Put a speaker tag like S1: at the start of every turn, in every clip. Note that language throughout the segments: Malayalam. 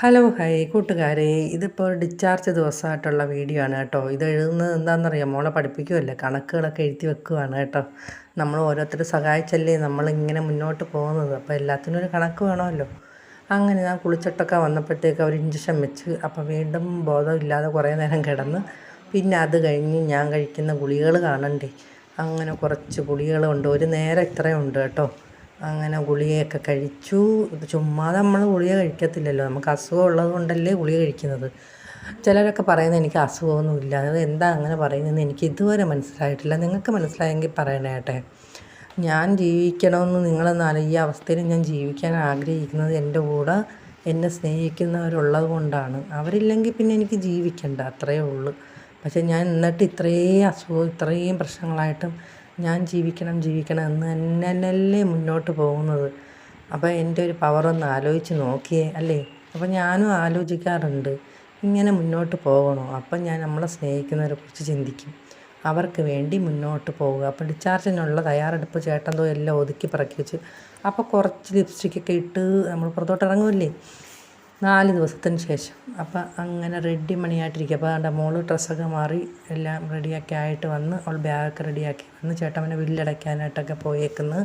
S1: ഹലോ ഹൈ കൂട്ടുകാരെ. ഇതിപ്പോൾ ഡിസ്ചാർജ് ദിവസമായിട്ടുള്ള വീഡിയോ ആണ് കേട്ടോ. ഇത് എഴുതുന്നത് എന്താണെന്നറിയാം? മോളെ പഠിപ്പിക്കുമല്ലേ കണക്കുകളൊക്കെ എഴുതി വെക്കുവാണ് കേട്ടോ. നമ്മൾ ഓരോരുത്തർ സഹായിച്ചല്ലേ നമ്മളിങ്ങനെ മുന്നോട്ട് പോകുന്നത്. അപ്പോൾ എല്ലാത്തിനും ഒരു കണക്ക് വേണമല്ലോ. അങ്ങനെ ഞാൻ കുളിച്ചിട്ടൊക്കെ വന്നപ്പോഴത്തേക്ക് അവർ ഇഞ്ചക്ഷൻ വെച്ച് അപ്പോൾ വീണ്ടും ബോധമില്ലാതെ കുറേ നേരം കിടന്ന് പിന്നെ അത് കഴിഞ്ഞ് ഞാൻ കഴിക്കുന്ന ഗുളികൾ കാണണ്ടേ? അങ്ങനെ കുറച്ച് ഗുളികളുണ്ട് ഒരു നേരം ഇത്രയും ഉണ്ട് കേട്ടോ. അങ്ങനെ ഗുളികയൊക്കെ കഴിച്ചു. ചുമ്മാതെ നമ്മൾ ഗുളിക കഴിക്കത്തില്ലല്ലോ. നമുക്ക് അസുഖം ഉള്ളത് കൊണ്ടല്ലേ ഗുളിക കഴിക്കുന്നത്. ചിലരൊക്കെ പറയുന്നത് എനിക്ക് അസുഖമൊന്നുമില്ല. അത് എന്താ അങ്ങനെ പറയുന്നതെന്ന് എനിക്ക് ഇതുവരെ മനസ്സിലായിട്ടില്ല. നിങ്ങൾക്ക് മനസ്സിലായെങ്കിൽ പറയണേട്ടെ ഞാൻ ജീവിക്കണമെന്ന് നിങ്ങളെന്നാലും ഈ അവസ്ഥയിൽ ഞാൻ ജീവിക്കാൻ ആഗ്രഹിക്കുന്നത് എന്റെ കൂടെ എന്നെ സ്നേഹിക്കുന്നവരുള്ളത് കൊണ്ടാണ് അവരില്ലെങ്കിൽ പിന്നെ എനിക്ക് ജീവിക്കണ്ട. അത്രയേ ഉള്ളൂ. പക്ഷേ ഞാൻ എന്നിട്ട് ഇത്രയും അസുഖം ഇത്രയും പ്രശ്നങ്ങളായിട്ടും ഞാൻ ജീവിക്കണം ജീവിക്കണം എന്ന് തന്നെയല്ലേ മുന്നോട്ട് പോകുന്നത്. അപ്പോൾ എന്റെ ഒരു പവർ ഒന്ന് ആലോചിച്ച് നോക്കിയേ അല്ലേ? അപ്പോൾ ഞാനും ആലോചിക്കാറുണ്ട് ഇങ്ങനെ മുന്നോട്ട് പോകണോ? അപ്പം ഞാൻ നമ്മളെ സ്നേഹിക്കുന്നവരെ കുറിച്ച് ചിന്തിക്കും. അവർക്ക് വേണ്ടി മുന്നോട്ട് പോവുക അപ്പോൾ ഡിസ്ചാർജിനുള്ള തയ്യാറെടുപ്പ് ചേട്ടൻ എല്ലാം ഒതുക്കി പറക്കി വെച്ച് അപ്പോൾ കുറച്ച് ലിപ്സ്റ്റിക്കൊക്കെ ഇട്ട് നമ്മൾ പുറത്തോട്ട് ഇറങ്ങുമല്ലേ? നാല് ദിവസത്തിന് ശേഷം. അപ്പം അങ്ങനെ റെഡി മണിയായിട്ടിരിക്കുക അപ്പോൾ എന്റെ മോൾ ഡ്രസ്സൊക്കെ മാറി എല്ലാം റെഡിയാക്കി ആയിട്ട് വന്ന് അവൾ ബാഗൊക്കെ റെഡിയാക്കി വന്ന് ചേട്ടമ്മനെ ബില്ലടയ്ക്കാനായിട്ടൊക്കെ പോയേക്കുന്നത്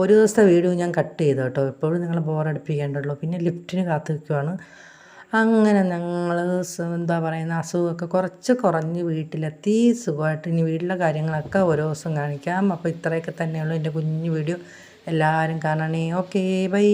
S1: ഒരു ദിവസത്തെ വീഡിയോ ഞാൻ കട്ട് ചെയ്തു കേട്ടോ. എപ്പോഴും നിങ്ങൾ ബോറടിപ്പിക്കേണ്ടല്ലോ പിന്നെ ലിഫ്റ്റിന് കാത്തു നിൽക്കുവാണ് അങ്ങനെ ഞങ്ങൾ എന്താ പറയുന്ന അസുഖമൊക്കെ കുറച്ച് കുറഞ്ഞ് വീട്ടിലെത്തി. സുഖമായിട്ട് ഇനി വീട്ടിലെ കാര്യങ്ങളൊക്കെ ഓരോ ദിവസം കാണിക്കാം. അപ്പോൾ ഇത്രയൊക്കെ തന്നെയുള്ളൂ എന്റെ കുഞ്ഞു വീഡിയോ. എല്ലാവരും കാണണേ. Okay bye